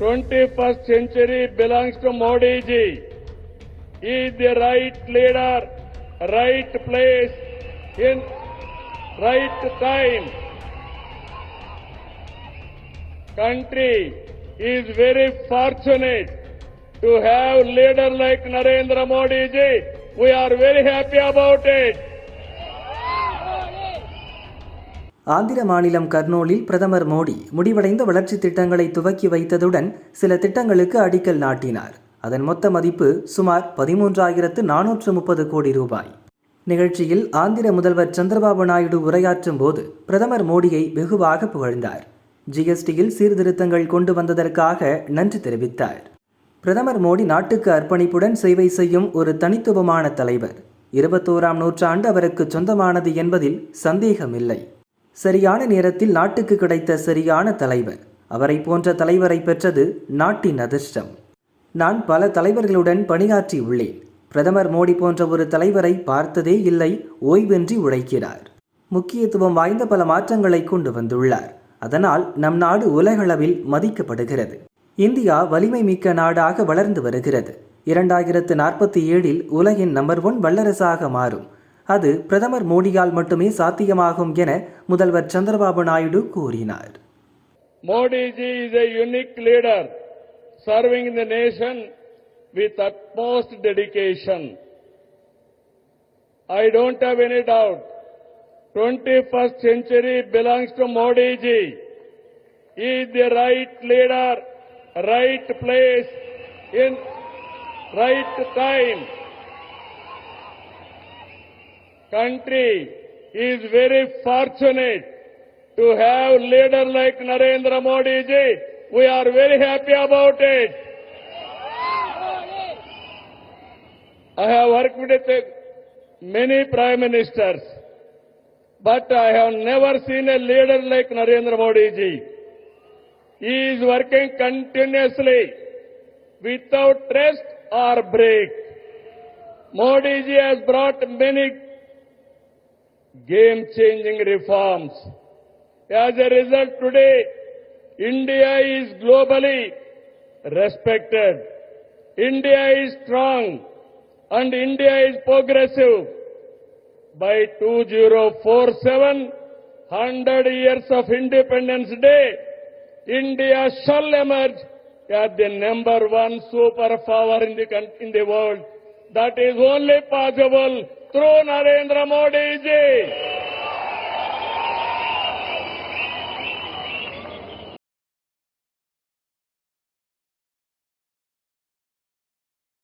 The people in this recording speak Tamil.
21st century belongs to Modi ji. He is the right leader, right place, in right time. Country is very fortunate to have leader like Narendra Modi ji. We are very happy about it. Andhra மாநிலம் கர்னூலில் பிரதமர் மோடி முடிவடைந்த வளர்ச்சி திட்டங்களை துவக்கி வைத்ததுடன் சில திட்டங்களுக்கு அடிக்கல் நாட்டினார் அதன் மொத்த மதிப்பு சுமார் பதிமூன்றாயிரத்து நானூற்று முப்பது கோடி ரூபாய் நிகழ்ச்சியில் ஆந்திர முதல்வர் சந்திரபாபு நாயுடு உரையாற்றும் போது பிரதமர் மோடியை வெகுவாக புகழ்ந்தார் ஜிஎஸ்டியில் சீர்திருத்தங்கள் கொண்டு வந்ததற்காக நன்றி தெரிவித்தார் பிரதமர் மோடி நாட்டுக்கு அர்ப்பணிப்புடன் சேவை செய்யும் ஒரு தனித்துவமான தலைவர் இருபத்தோராம் நூற்றாண்டு அவருக்கு சொந்தமானது என்பதில் சந்தேகமில்லை சரியான நேரத்தில் நாட்டுக்கு கிடைத்த சரியான தலைவர் அவரை போன்ற தலைவரை பெற்றது நாட்டின் அதிர்ஷ்டம் நான் பல தலைவர்களுடன் பணியாற்றி உள்ளேன் பிரதமர் மோடி போன்ற ஒரு தலைவரை பார்த்ததே இல்லை ஓய்வின்றி உழைக்கிறார் முக்கியத்துவம் வாய்ந்த பல மாற்றங்களை கொண்டு வந்துள்ளார் அதனால் நம் நாடு உலகளவில் மதிக்கப்படுகிறது இந்தியா வலிமை மிக்க நாடாக வளர்ந்து வருகிறது இரண்டாயிரத்து நாற்பத்தி ஏழில் உலகின் நம்பர் ஒன் வல்லரசாக மாறும் அது பிரதமர் மோடியால் மட்டுமே சாத்தியமாகும் என முதல்வர் சந்திரபாபு நாயுடு கூறினார் Modiji is a unique leader serving the nation with utmost dedication I don't have any doubt twenty first century belongs to Modiji is the right leader right place in right time country is very fortunate to have leader like Narendra Modi ji. We are very happy about it. I have worked with many prime ministers, but I have never seen a leader like Narendra Modi ji. He is working continuously without rest or break. Modi ji has brought many game changing reforms. As a result, today, India is globally respected. India is strong and India is progressive. By 2047, 100 years of Independence Day, India shall emerge as the number one superpower in the, in the world. That is only possible મિત્રો નરેન્દ્ર મોદીજી